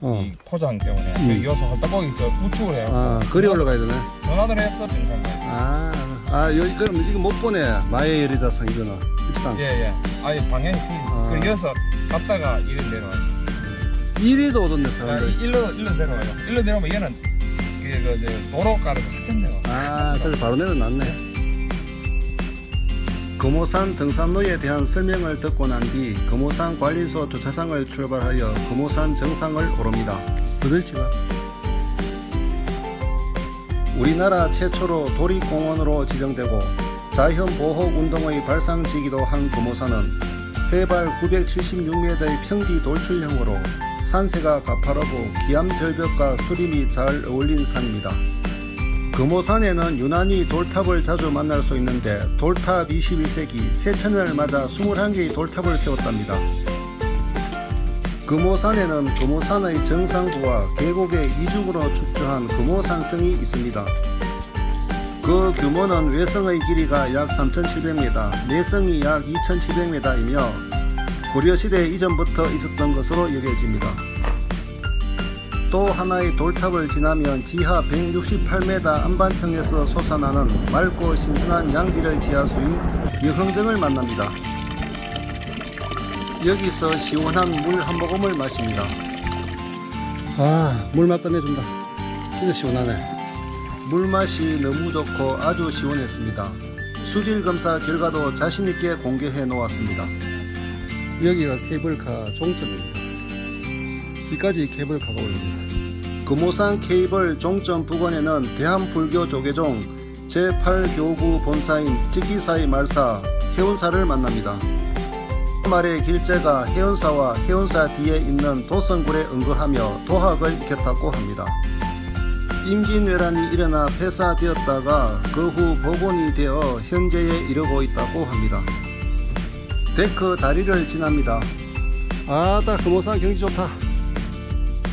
어. 이 포장 때문에 음. 그 이어서 떡볶이 저 우측으로 해요. 아, 거리 올라가야 되네. 전화를 했어. 아, 아, 여기 그럼 이거 못 보네. 마의 예리다상 이거는 입상. 예예. 아니 방향이 틀린. 아. 그 이어서 갔다가 이리 내려와요. 이리도 오던데 아, 사람들. 이- 일로 일로 내려와요. 일로 내려오면 얘는 그, 그, 그 도로 가는 거 한참 내려. 아, 그래서 바로 내려놨네. 금오산 등산로에 대한 설명을 듣고 난 뒤 금오산 관리소 주차장을 출발하여 금오산 정상을 오릅니다. 도들치가 우리나라 최초로 도립공원으로 지정되고 자연보호운동의 발상지기도 한 금오산은 해발 976m의 평지 돌출형으로 산세가 가파르고 기암절벽과 수림이 잘 어울린 산입니다. 금오산에는 유난히 돌탑을 자주 만날 수 있는데 돌탑 21세기 새천년을 맞아 21개의 돌탑을 세웠답니다. 금오산에는 금오산의 정상부와 계곡의 이중으로 축조한 금오산성이 있습니다. 그 규모는 외성의 길이가 약 3,700m, 내성이 약 2,700m이며 고려시대 이전부터 있었던 것으로 여겨집니다. 또 하나의 돌탑을 지나면 지하 168m 안반층에서 솟아나는 맑고 신선한 양질의 지하수인 여흥정을 만납니다. 여기서 시원한 물 한 모금을 마십니다. 아, 물맛 끝내준다. 진짜 시원하네. 물맛이 너무 좋고 아주 시원했습니다. 수질 검사 결과도 자신있게 공개해 놓았습니다. 여기가 케이블카 종점입니다. 여기까지 케이블카가 올립니다. 금오산 케이블 종점 부근에는 대한불교 조계종 제8교구 본사인 직기사의 말사 해운사를 만납니다. 말의 길재가 해운사와 해운사 뒤에 있는 도성굴에 응거하며 도학을 익혔다고 합니다. 임진왜란이 일어나 폐사되었다가 그 후 복원이 되어 현재에 이르고 있다고 합니다. 데크 다리를 지납니다. 아따 금오산 경치 좋다.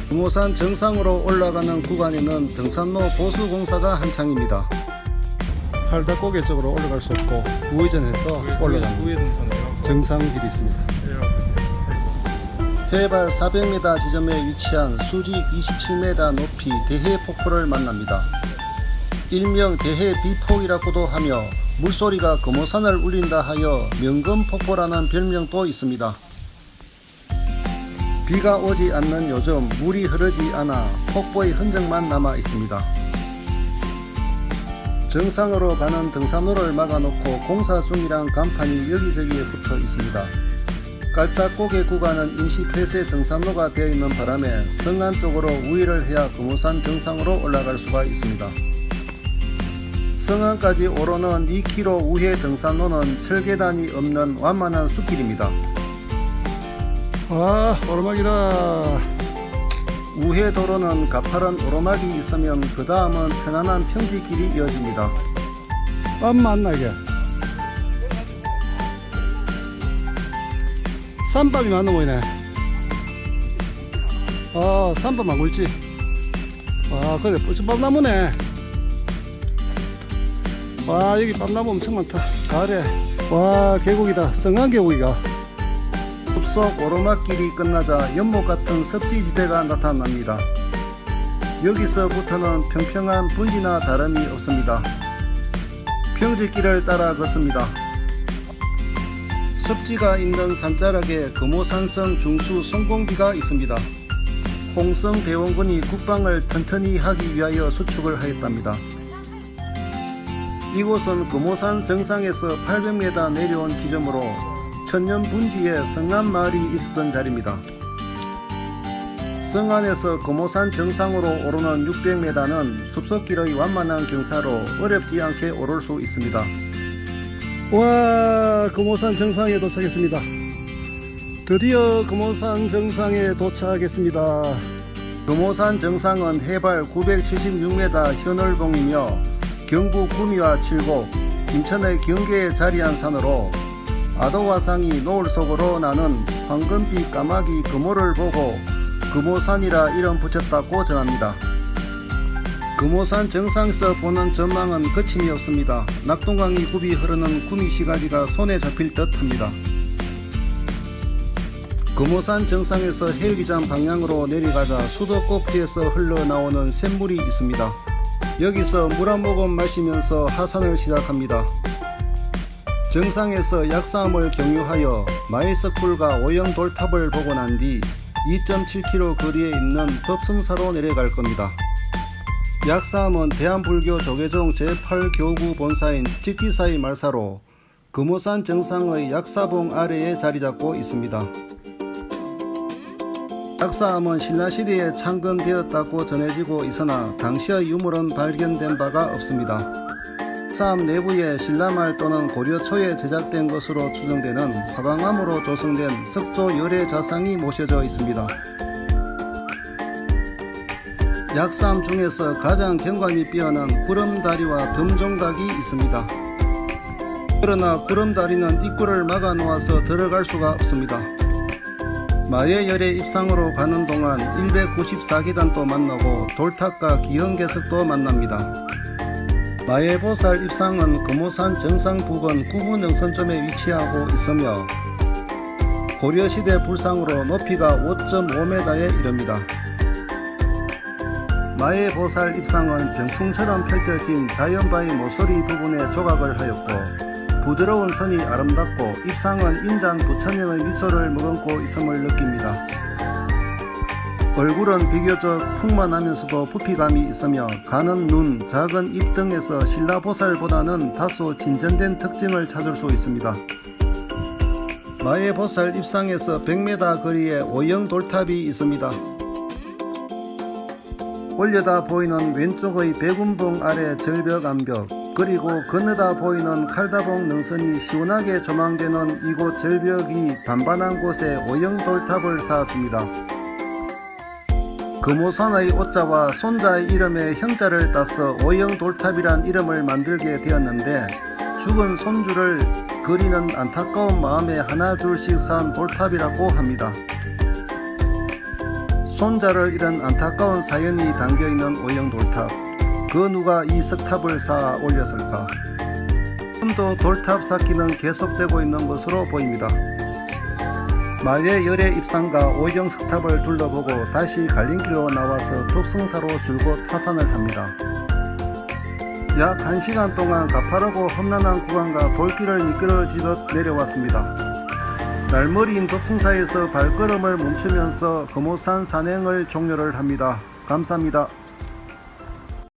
금오산 정상으로 올라가는 구간에는 등산로 보수공사가 한창입니다. 팔다고개 쪽으로 올라갈 수 없고 우회전해서 올라가는 우회 등산이요. 정상 길이 있습니다. 해발 400m 지점에 위치한 수직 27m 높이 대해 폭포를 만납니다. 일명 대해 비폭이라고도 하며 물소리가 금오산을 울린다 하여 명금폭포라는 별명도 있습니다. 비가 오지 않는 요즘 물이 흐르지 않아 폭포의 흔적만 남아 있습니다. 정상으로 가는 등산로를 막아놓고 공사 중이란 간판이 여기저기에 붙어 있습니다. 깔딱고개 구간은 임시 폐쇄 등산로가 되어 있는 바람에 성안 쪽으로 우회를 해야 금오산 정상으로 올라갈 수가 있습니다. 성안까지 오르는 2km 우회 등산로는 철계단이 없는 완만한 숲길입니다. 아, 오르막이다. 우회 도로는 가파른 오르막이 있으면 그 다음은 편안한 평지길이 이어집니다. 땀 맞나 이게? 쌈밥이 맞는 보이네. 아, 쌈밥 망굴지. 아, 그래, 벌써 밥나무네. 와, 여기 밥나무 엄청 많다. 가래. 와, 계곡이다. 성안 계곡이가. 숲속 오르막길이 끝나자 연못 같은 섭지지대가 나타납니다. 여기서부터는 평평한 분지나 다름이 없습니다. 평지길을 따라 걷습니다. 습지가 있는 산자락에 금오산성 중수 성공비가 있습니다. 홍성 대원군이 국방을 튼튼히 하기 위하여 수축을 하였답니다. 이곳은 금오산 정상에서 800m 내려온 지점으로 천년 분지에 성안 마을이 있었던 자리입니다. 성안에서 금오산 정상으로 오르는 600m는 숲속길의 완만한 경사로 어렵지 않게 오를 수 있습니다. 와, 금오산 정상에 도착했습니다. 드디어 금오산 정상에 도착했습니다. 금오산 정상은 해발 976m 현월봉이며 경북 구미와 칠곡, 김천의 경계에 자리한 산으로 아도화상이 노을 속으로 나는 황금빛 까마귀 금오를 보고 금오산이라 이름 붙였다고 전합니다. 금오산 정상에서 보는 전망은 거침이 없습니다. 낙동강이 굽이 흐르는 구미 시가지가 손에 잡힐 듯 합니다. 금오산 정상에서 헬기장 방향으로 내려가자 수도 꼭지에서 흘러나오는 샘물이 있습니다. 여기서 물 한 모금 마시면서 하산을 시작합니다. 정상에서 약사함을 경유하여 마이석불과 오영 돌탑을 보고 난 뒤 2.7km 거리에 있는 법승사로 내려갈 겁니다. 약사함은 대한불교 조계종 제8교구 본사인 직기사의 말사로 금오산 정상의 약사봉 아래에 자리 잡고 있습니다. 약사함은 신라시대에 창건되었다고 전해지고 있으나 당시의 유물은 발견된 바가 없습니다. 약사함 내부에 신라말 또는 고려 초에 제작된 것으로 추정되는 화강암으로 조성된 석조 열애 자상이 모셔져 있습니다. 약사함 중에서 가장 경관이 뛰어난 구름다리와 금종각이 있습니다. 그러나 구름다리는 입구를 막아 놓아서 들어갈 수가 없습니다. 마예열의 입상으로 가는 동안 194계단도 만나고 돌탑과 기흥계석도 만납니다. 마예보살 입상은 금오산 정상 부근 구분영선점에 위치하고 있으며 고려시대 불상으로 높이가 5.5m에 이릅니다. 마예보살 입상은 병풍처럼 펼쳐진 자연바위 모서리 부분에 조각을 하였고 부드러운 선이 아름답고 입상은 인장 부처님의 미소를 머금고 있음을 느낍니다. 얼굴은 비교적 풍만하면서도 부피감이 있으며 가는 눈, 작은 입 등에서 신라보살보다는 다소 진전된 특징을 찾을 수 있습니다. 마예보살 입상에서 100m 거리에 오영 돌탑이 있습니다. 올려다 보이는 왼쪽의 백운봉 아래 절벽 암벽 그리고 건너다 보이는 칼다봉 능선이 시원하게 조망되는 이곳 절벽이 반반한 곳에 오영 돌탑을 쌓았습니다. 금오산의 오자와 손자의 이름에 형자를 따서 오영 돌탑이란 이름을 만들게 되었는데 죽은 손주를 그리는 안타까운 마음에 하나 둘씩 쌓은 돌탑이라고 합니다. 손자를 잃은 안타까운 사연이 담겨 있는 오영 돌탑. 그 누가 이 석탑을 쌓아 올렸을까? 지금도 돌탑 쌓기는 계속되고 있는 것으로 보입니다. 마의 열의 입상과 오영 석탑을 둘러보고 다시 갈림길로 나와서 법승사로 줄곧 하산을 합니다. 약 1시간 동안 가파르고 험난한 구간과 돌길을 미끄러지듯 내려왔습니다. 날머리인 dob승사에서 발걸음을 멈추면서 금오산 산행을 종료를 합니다. 감사합니다.